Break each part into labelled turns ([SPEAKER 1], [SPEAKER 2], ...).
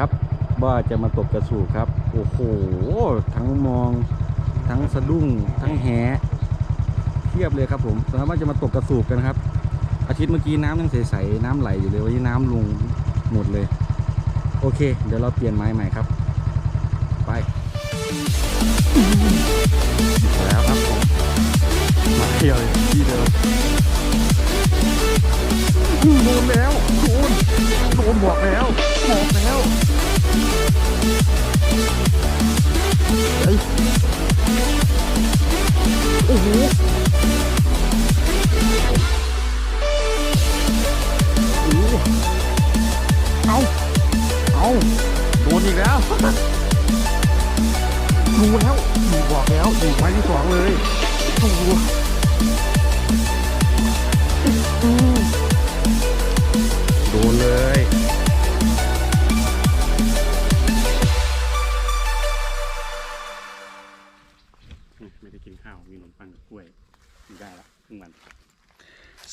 [SPEAKER 1] ครับ ว่าจะมาตกกระสูบครับ โอ้โห ทั้งมอง ทั้งสะดุ้ง ทั้งแหเทียบเลยครับผมสำหรับว่าจะมาตกกระสูบกันครับ อาทิตย์เมื่อกี้น้ำยังใสๆน้ำไหลอยู่เลยวันนี้น้ำลงหมดเลย โอเค เดี๋ยวเราเปลี่ยนไม้ใหม่ครับ ไปแล้วครับผมมาเที่ยวเลยที่เดิม โดนแล้วโดนโดนบอกแล้วบอกแล้วเฮ้ยโอ้โหโอ้โหเอาเอาโดนอีกแล้วดูแล้วอยู่บอกแล้วอยู่ไม้ที่สองเลยโอ้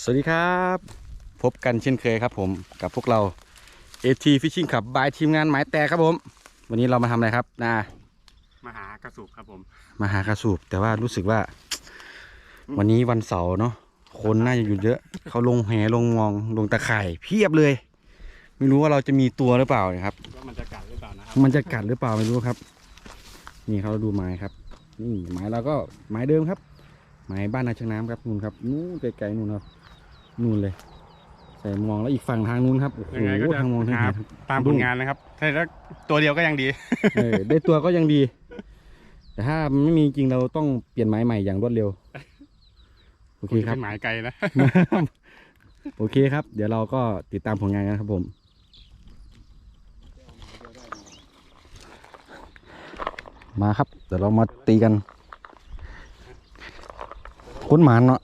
[SPEAKER 1] สวัสดีครับ พบกันเช่นเคยครับผมกับพวกเรา AT Fishing Club บายทีมงานหมายแต่ครับผม วันนี้เรามาทำอะไรครับนา
[SPEAKER 2] มาหากระสูบครับผม
[SPEAKER 1] มาหากระสูบแต่ว่ารู้สึกว่า วันนี้วันเสาร์เนาะคนน่าจะอยู่เยอะ เขาลงแหลงมองลงตะข่ายเพียบเลย ไม่รู้ว่าเราจะมีตัวหรือเปล่านะครับ
[SPEAKER 2] ว่ามันจะกัดหรือเปล่านะครับ
[SPEAKER 1] มันจะกัดหรือเปล่าไม่รู้ครับ นี่เขาดูไม้ครับนี่ไม้เราก็ไม้เดิมครับ ไม้บ้านนาช้างน้ำครับนู่นครับนู่นไกลๆนู่นครับ นู่นเลย ใส่มองแล้วอีกฝั่งทางนู้นครับโอ้โห
[SPEAKER 2] ยังไงก็จะ
[SPEAKER 1] ทางมองทาง
[SPEAKER 2] หา
[SPEAKER 1] เห็น
[SPEAKER 2] ตามผลงานนะครับถ้าได้ตัวเดียวก็ยังดี
[SPEAKER 1] เออได้ตัวก็ยังดี แต่ถ้ามันไม่มีจริงเราต้องเปลี่ยนไม้ใหม่อย่างรวดเร็วโอเคครับ
[SPEAKER 2] ณจะป็นหมายไกลนะ
[SPEAKER 1] โอเคครับ เดี๋ยวเราก็ติดตามผลงานกันครับผม มาครับ เดี๋ยวเรามาตีกัน คุ้นหมานเนาะ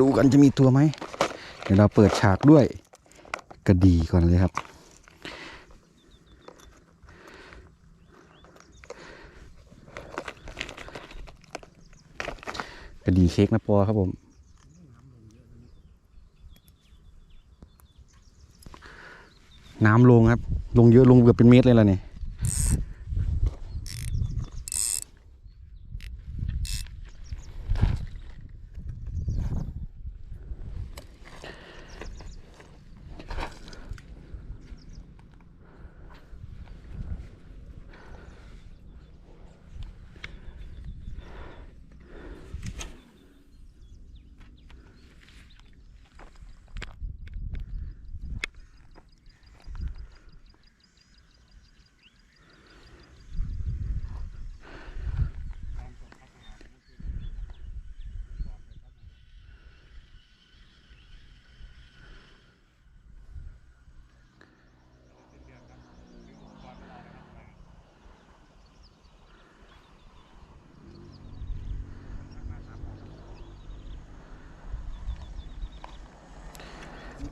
[SPEAKER 1] ดูกันจะมีตัวไหม เดี๋ยวเราเปิดฉากด้วยกระดีก่อนเลยครับ กระดีเค้กนะปอครับผมน้ำลงครับ ลงเยอะลงเกือบเป็นเมตรเลยล่ะเนี่ย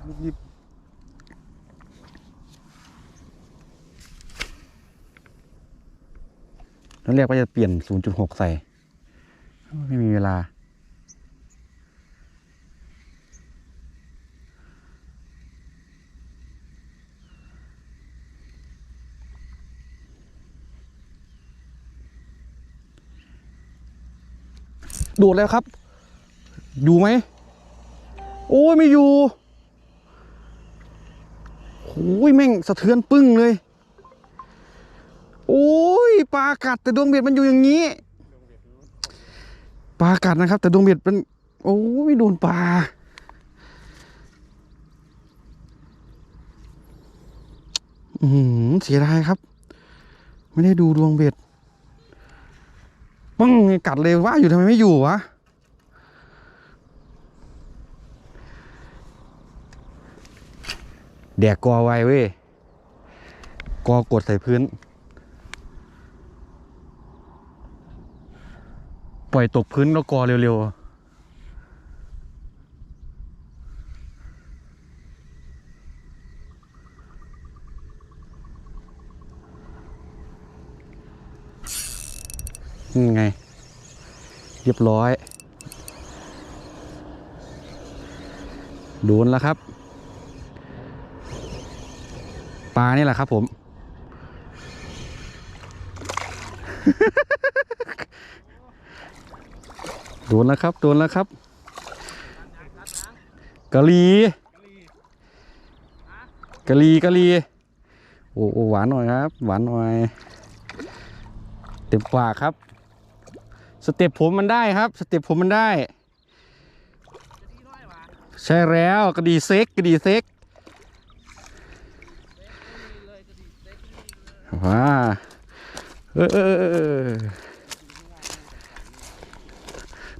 [SPEAKER 1] แล้วเรียกว่าจะเปลี่ยน 0.6 ใส่ ไม่มีเวลา โดดแล้วครับ อยู่ไหม โอ้ยไม่อยู่ โอ้ยแม่งสะเทือนปึ้งเลย โอ้ยปลากัดแต่ดวงเบ็ดมันอยู่อย่างนี้ ปลากัดนะครับ แต่ดวงเบ็ดมัน โอ้ยโดนปลา อืมเสียดายครับ ไม่ได้ดูดวงเบ็ดปังกัดเลยว่าอยู่ทำไมไม่อยู่วะ แดกกอไว้เว้ยกอกดใส่พื้น ปล่อยตกพื้นแล้วกอเร็วๆนี่ไง เรียบร้อย โดนแล้วครับ ปลานี่แหละครับผม โดนแล้วครับ โดนแล้วครับกะลีกะลีกะลีโอ้โอหวานหน่อยครับ หวานหน่อย เต็มปากครับ สเต็ปผมมันได้ครับ สเต็ปผมมันได้ ใช่แล้วกระดีเซ็กกระดีเซ็ก ว้าเออเออ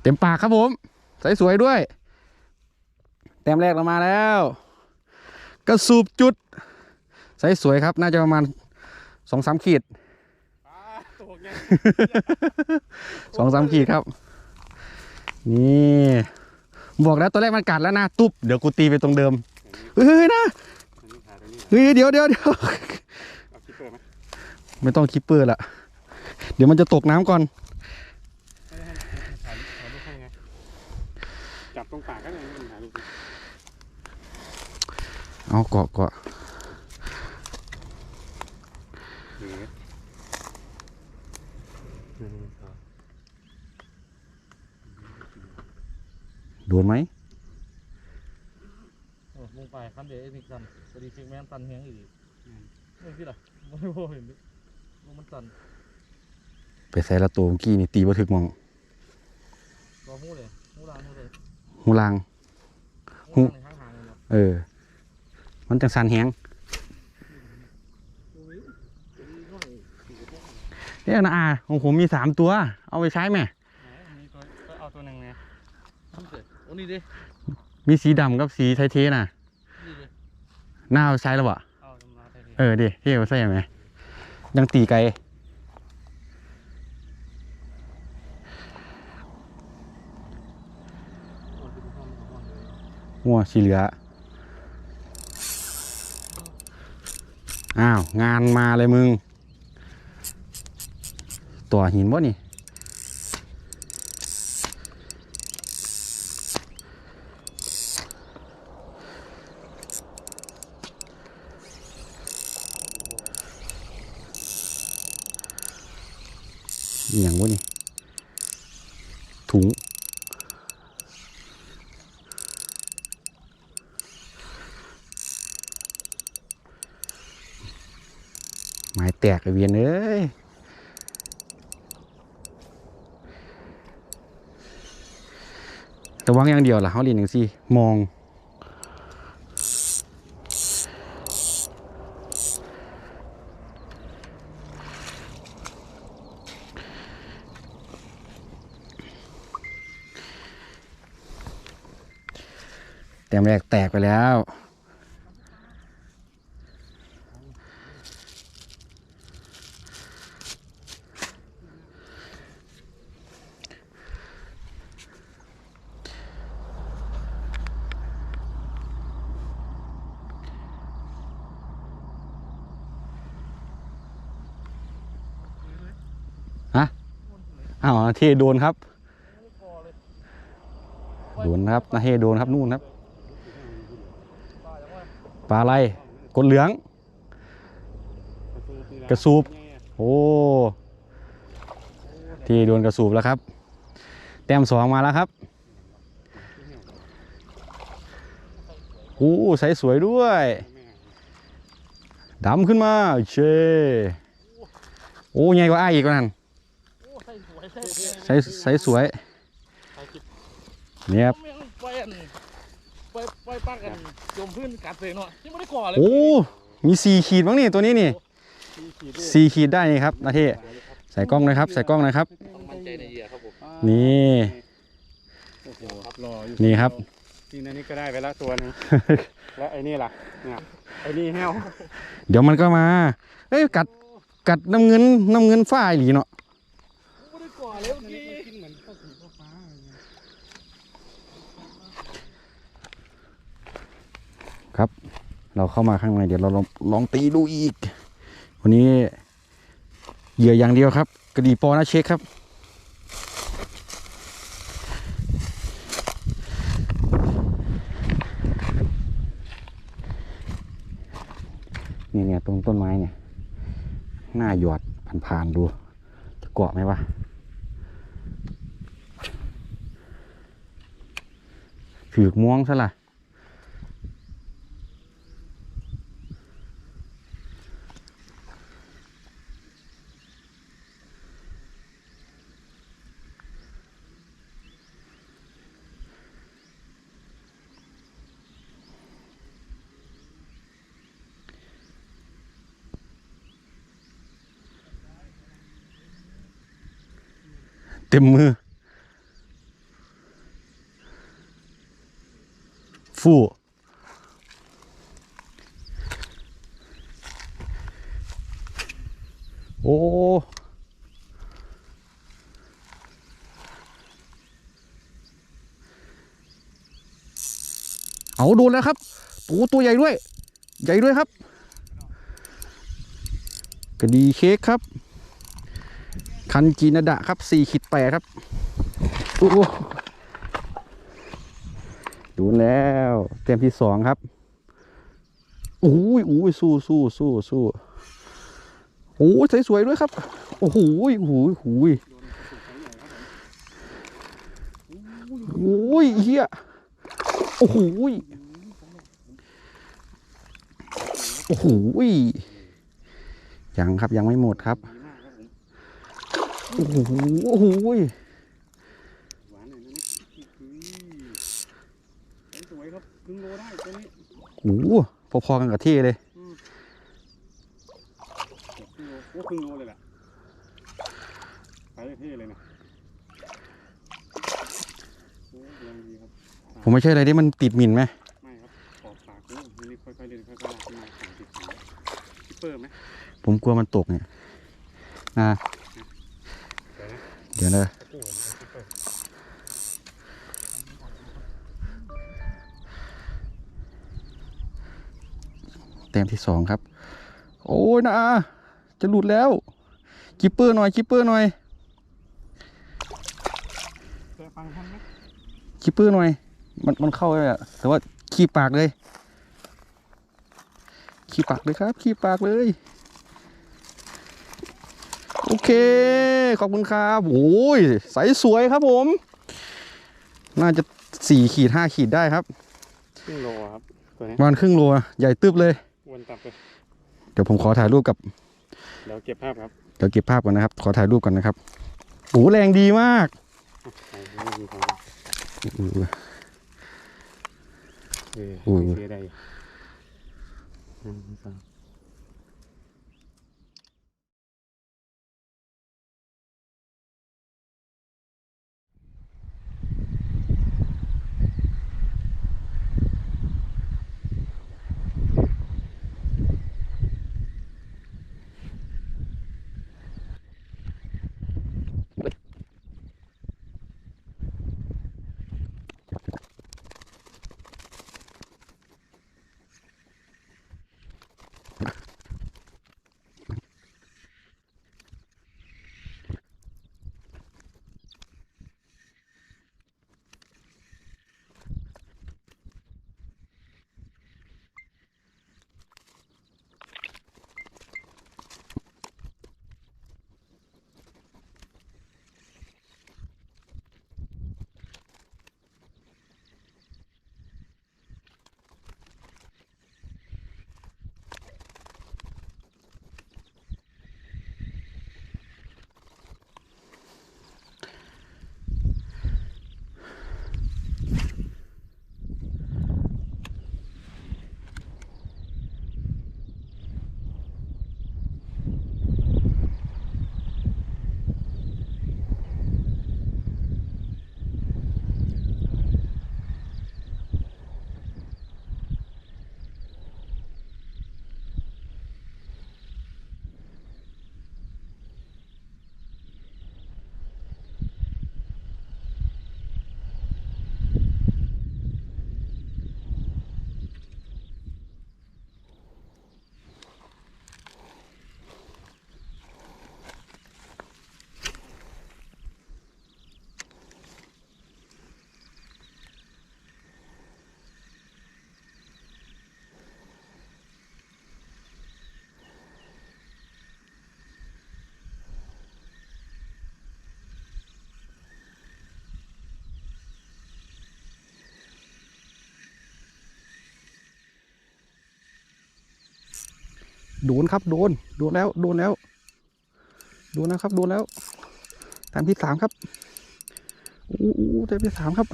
[SPEAKER 1] เต็มปากครับผมใสสวยด้วย แต้มแรกเรามาแล้ว กระสูบจุด ใสสวยครับ น่าจะประมาณสองสามขีดสองสามขีดครับ นี่บอกแล้วตอนแรกมันกัดแล้วนะตุ๊บเดี๋ยวกูตีไปตรงเดิมเฮ้ยนะเฮ้ยเดี๋ยวเดี๋ยวเดี๋ยว
[SPEAKER 2] ไม่
[SPEAKER 1] ต้องคิปเปอร์ละเดี๋ยวมันจะตกน้ำก่อน
[SPEAKER 2] จับตรงปากก็ได้ไม่ถ่ายรูป
[SPEAKER 1] เอาเกาะเกาะ
[SPEAKER 2] หนึ่งสอง
[SPEAKER 1] โดนไหม
[SPEAKER 3] ลงไปคันเดียวเอ็นิกสันพอดีฟิกแมนตันเฮียงอีกไม่คิดอะไม่พอเห็น มันตัน
[SPEAKER 1] ไปใส่ละตัวเมื่อกี้นี่ตีบ่ถึกมอง
[SPEAKER 3] รอหู้เลยหู้ลางหู้เลย
[SPEAKER 1] หูลางหู้
[SPEAKER 3] หู้ลางในข้างทางเลยเนาะ
[SPEAKER 1] เออ มันจังสันแหงเนี่ยนะอาของผมมีสามตัว เอาไปใช้ไหม
[SPEAKER 2] ไหนมีตัวก็เอาตัวหนึ่งไง
[SPEAKER 3] นี่เสร็จโอ้นี่ดิ
[SPEAKER 1] มีสีดำกับสีไทยเทน่ะ
[SPEAKER 3] นี่ดิ
[SPEAKER 1] หน้าเอาใช้แล้วบ่
[SPEAKER 2] เอาตำราไปดิ
[SPEAKER 1] เออดิที่เอาใส่ไหม ยังตีไกลงัวสีเหลือ อ้าว งานมาเลยมึง ตัวหินบ่นี่ อหย่างวะนี่ ถุง ไม้แตกไอเวียนเอ้ยแต่วางอย่างเดียวล่ะเขาเรียนอย่างสิมอง แต้มแรกแตกไปแล้ว ฮะอ้าวนาเทโดนครับ โดนครับนาเทโดนครับนู่นครับ
[SPEAKER 3] ปลา
[SPEAKER 1] อะไรกดเหลือง กระสูบโอ้ที่โดนกระสูบแล้วครับ แต้มสองมาแล้วครับโอ้ใสสวยด้วยดำขึ้นมาเชโอ้ใหญ่กว่าอ้ายอีกว่านั่น
[SPEAKER 3] โอ้ใส่สวยใส่สวย
[SPEAKER 1] ใสใสสวยเนี่ยครับ
[SPEAKER 3] แม่งไปอันไปไปปักกันจมพื้นกัดเลยเนาะที่ไม่ได้ก่อเลย
[SPEAKER 1] โอ้มีสี่ขีดมั้งนี่ตัวนี้นี่สี่ขีดได้นี่ครับนาเทใส่กล้องหนะครับ ใส่กล้องหนะครับ
[SPEAKER 3] ต้องมั่นใจในเหยื่อครับผม
[SPEAKER 1] นี่
[SPEAKER 2] โอ้โหรออยู่
[SPEAKER 1] นี่ครับ
[SPEAKER 2] ทีนั้นนี่ก็ได้ไปแล้วตัวหนึงแล้วไอ้นี่ล่ะเนี่ยไอ้นี่แห้ว
[SPEAKER 1] เดี๋ยวมันก็มาเอ้ยกัดกัดน้ำเงินน้ำเงินฝ้ายหลีเนาะ
[SPEAKER 3] ไม่ได้ก่อเลย เรา
[SPEAKER 1] เข้ามาข้างในเดี๋ยวเราลองลองตีดูอีก วันนี้เหยื่ออย่างเดียวครับกระดีปอนะเช็คครับ นี่เนี่ยตรงต้นไม้เนี่ย หน้าหยอดผ่านๆดู จะเกาะไหมวะถือม่วงซะละ่ะ ต็มมือ ฟู่โอ้ เอาโดนแล้วครับโอ้ตัวใหญ่ด้วย ใหญ่ด้วยครับ กระดีเค้กครับ คันจีนาดะครับสี่ขีดแปดครับโอ้ดูแล้วเต็มที่สองครับโอ้ยโอ้ยสู้สู้สู้สู้โอ้ยสวยๆด้วยครับ โอ้โหโอ้โหโอ้โหโอ้ยเฮียโอ้โหโอ้โหยังครับยังไม่หมดครับ
[SPEAKER 2] ดีมากครับผม
[SPEAKER 1] โอ้โหโอ้โห
[SPEAKER 2] หวานหน่อยนะนี่สวยครับครึ่งโลได้ตัวนี้
[SPEAKER 1] โอ้โหพอๆกันกับเท่เลย
[SPEAKER 2] ครึ่งโลโอ้ครึ่งโลเลยแหละไปเท่เลยนะโอ้แรงดีครับ
[SPEAKER 1] ผมไม่ใช่อะไรที่มันติดหมิ่นไหม
[SPEAKER 2] ไม่ครับขอบปากโอ้นี่ค่อยๆเล่นค่อยๆลากขึ้นมาสามสิบสามคิปเปอร์ไหม
[SPEAKER 1] ผมกลัวมันตกเนี่ยนะ
[SPEAKER 2] เดี๋ยวนะ
[SPEAKER 1] เดี๋ยวนะ
[SPEAKER 2] ตะกั่วนะคิปเปอร์
[SPEAKER 1] แต้มที่สองครับ โอ้ยนะจะหลุดแล้วคิปเปอร์หน่อยคิปเปอร์หน่อย
[SPEAKER 2] แต่ฟังทันไหม
[SPEAKER 1] คิปเปอร์หน่อย มันมันเข้าเลยอะแต่ว่าขี้ปากเลยขี้ปากเลยครับขี้ปากเลย โอเค ขอบคุณครับโอ้ยใสสวยครับผม น่าจะสี่ขีดห้าขีดได้ครับ
[SPEAKER 2] ครึ่งโลครับตัวนี้
[SPEAKER 1] ประมาณครึ่งโลอะใหญ่ตึบเลย
[SPEAKER 2] วนตับเลย
[SPEAKER 1] เดี๋ยวผมขอถ่ายรูปกับ
[SPEAKER 2] เดี๋ยวเก็บภาพครับ
[SPEAKER 1] เดี๋ยวเก็บภาพก่อนนะครับ ขอถ่ายรูปก่อนนะครับโอ้แรงดีมาก
[SPEAKER 2] เอาไม่มีของ
[SPEAKER 1] อู้
[SPEAKER 2] เออ
[SPEAKER 1] โอ้ย
[SPEAKER 2] เสียได้อยู่หนึ่งสอง
[SPEAKER 1] โดนครับ โดน โดนแล้ว โดนแล้ว โดนแล้วครับ โดนแล้วแต้มที่สามครับอู้อู้แต้มที่สามครับ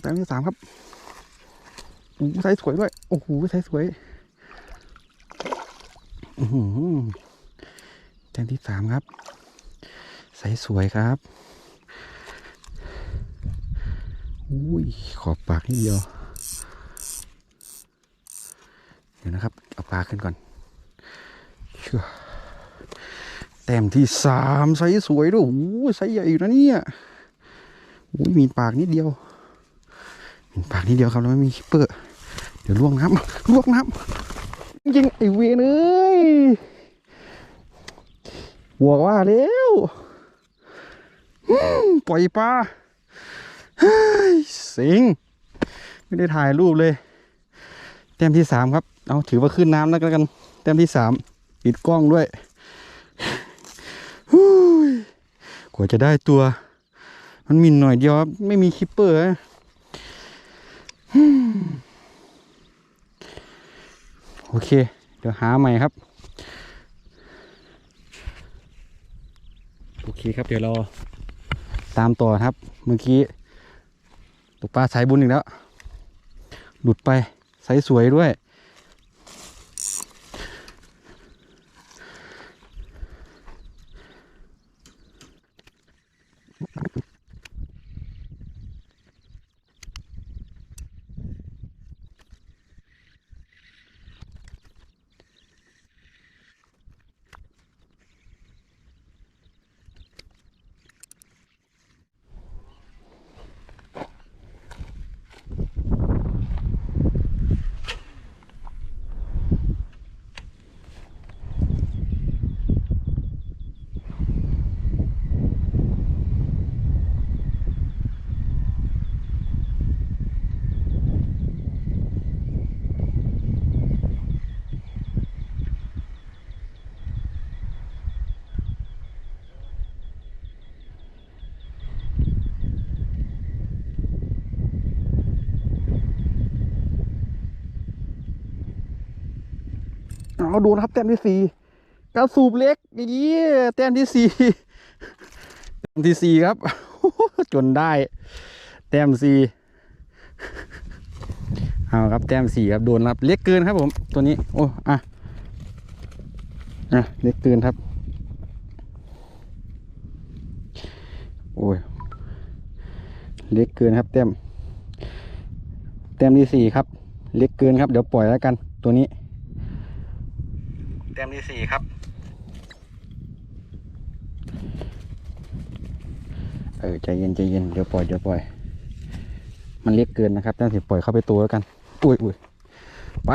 [SPEAKER 1] แต้มที่สามครับอู้ไซส์สวยด้วย โอ้โหไซส์สวยอือแต้มที่สามครับไซส์สวยครับ อุ้ย ขอบปากนิดเดียว เดี๋ยวนะครับ ปลาขึ้นก่อนเชื่อแต้มที่สามไซส์สวยด้วยโอ้โหไซส์ใหญ่อยู่นะเนี่ยโอ้ยมีปากนิดเดียวมีปากนิดเดียวครับแล้วไม่มีคิปเปอร์ เดี๋ยวลวกน้ำลวกน้ำจริงๆไอเวนเอ้ยบอกว่าแล้วปล่อยปลาเฮ้ยสิงไม่ได้ถ่ายรูปเลย ต้มที่สามครับ เอาถือว่าขึ้นน้ำแล้วกัน แต้มที่สามปิดกล้องด้วยฮู้ยกว่าจะได้ตัว มันมินหน่อยเดียวไม่มีคิปเปอร์โอเค เดี๋ยวหาใหม่ครับ โอเคครับเดี๋ยวเราตามต่อครับ เมื่อกี้ตกปลาสายบุญอีกแล้ว หลุดไป ใสสวยด้วย เอาดูนะครับแต้มที่สี่กระสูบเล็กอย่างนี้แต้มที่สี่แต้มที่สี่ครับ จนได้ แต้มสี่เอาครับแต้มสี่ครับโดนครับ เล็กเกินครับผม ตัวนี้ โอ้อะอะเล็กเกินครับ โอ้ยเล็กเกินครับ แต้มแต้มที่สี่ครับ เล็กเกินครับ เดี๋ยวปล่อยแล้วกัน ตัวนี้ แต้มที่สี่ครับ เออใจเย็นใจเย็นเดี๋ยวปล่อยเดี๋ยวปล่อย มันเล็กเกินนะครับต้มสิปล่อยเข้าไปตัวแล้วกัน อุ้ยอุ้ยไป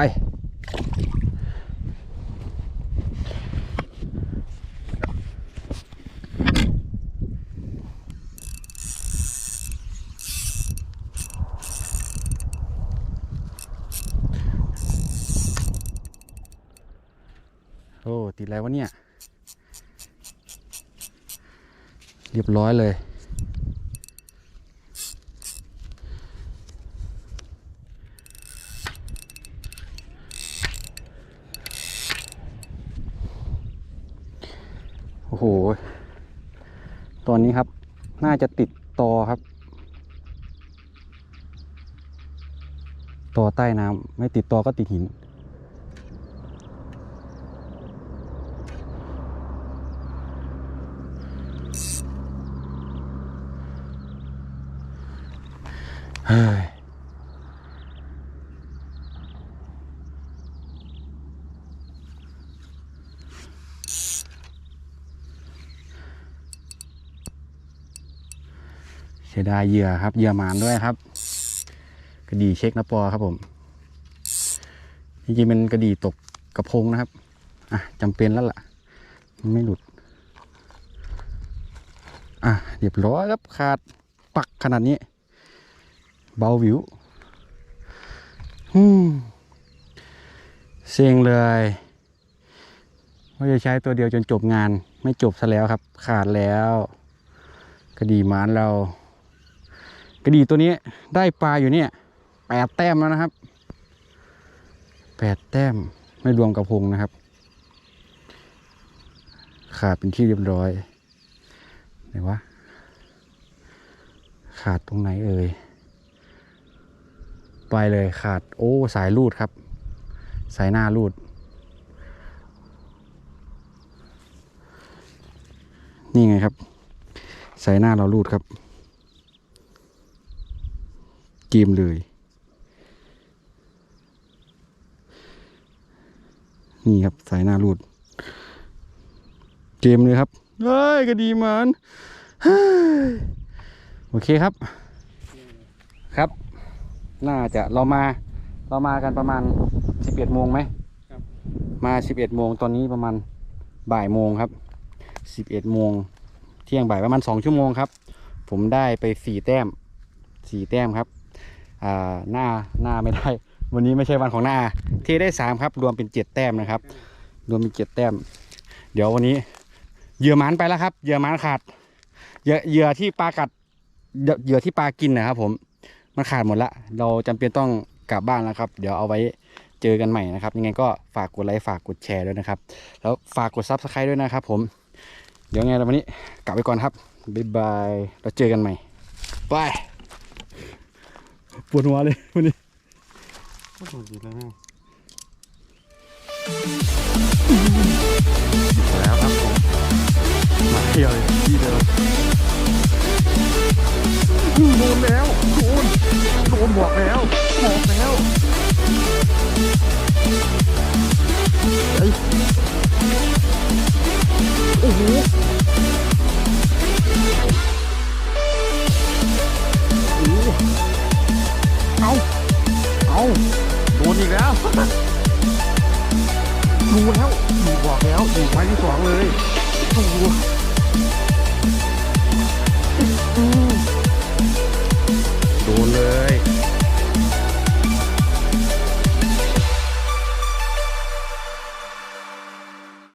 [SPEAKER 1] โอ้ ติดอะไร วะเนี่ย เรียบร้อยเลย โอ้โห ตอนนี้ครับ น่าจะติดตอครับตอใต้น้ำไม่ติดตอก็ติดหิน เฮ้ย เสียดายเหยื่อครับเหยื่อหมานด้วยครับ กระดีเช็คนะปอครับผมจริงๆเป็นกระดีตกกระพงนะครับ อะจำเป็นแล้วล่ะ ไม่หลุด อะเรียบร้อยครับขาดปักขนาดนี้ เบาวิวอืมเซ็งเลยว่าจะใช้ตัวเดียวจนจบงาน ไม่จบซะแล้วครับ ขาดแล้วกระดีหมานเรา กระดีตัวนี้ได้ปลาอยู่เนี่ยแปดแต้มแล้วนะครับแปดแต้มไม่รวมกระพงนะครับ ขาดเป็นที่เรียบร้อยไหนวะขาดตรงไหนเอ่ยไปเลยขาดโอ้สายรูดครับ สายหน้ารูด นี่ไงครับ สายหน้าเรารูดครับ กีมเลย นี่ครับสายหน้ารูด เกมเลยครับเฮ้ยก็ดีมันเฮ้ยโอเคครับ ครับ น่าจะเรามา เรามากันประมาณสิบเอ็ดโมงไหม
[SPEAKER 2] ครับ
[SPEAKER 1] มาสิบเอ็ดโมงตอนนี้ประมาณบ่ายโมงครับสิบเอ็ดโมงเที่ยงบ่ายประมาณสองชั่วโมงครับ ผมได้ไปสี่แต้มสี่แต้มครับอ่า หน้าหน้าไม่ได้ วันนี้ไม่ใช่วันของหน้าเทได้สามครับ รวมเป็นเจ็ดแต้มนะครับ รวมเป็นเจ็ดแต้ม เดี๋ยววันนี้เหยื่อหมันไปแล้วครับเหยื่อหมันขาดเหยื่อเหยื่อที่ปลากัดเหยื่อที่ปลากินนะครับ ผมมันขาดหมดละ เราจำเป็นต้องกลับบ้านแล้วครับ เดี๋ยวเอาไว้เจอกันใหม่นะครับ ยังไงก็ฝากกดไลค์ฝากกดแชร์ด้วยนะครับ แล้วฝากกดซับสไครต์ด้วยนะครับ ผม เดี๋ยวไงเราวันนี้กลับไปก่อนครับบ๊ายบายเราเจอกันใหม่บาย ปวดหัวเลยวันนี้
[SPEAKER 2] ก็ถูกอยู่แล้วแม่
[SPEAKER 1] แล้วครับผมมาเที่ยวเลยที่เดิมโดนแล้วโดนโดนบอกแล้วบอกแล้วเฮ้ยโอ้โห นะดูแล้วดูบอกแล้วดูไม้ที่สองเลยดู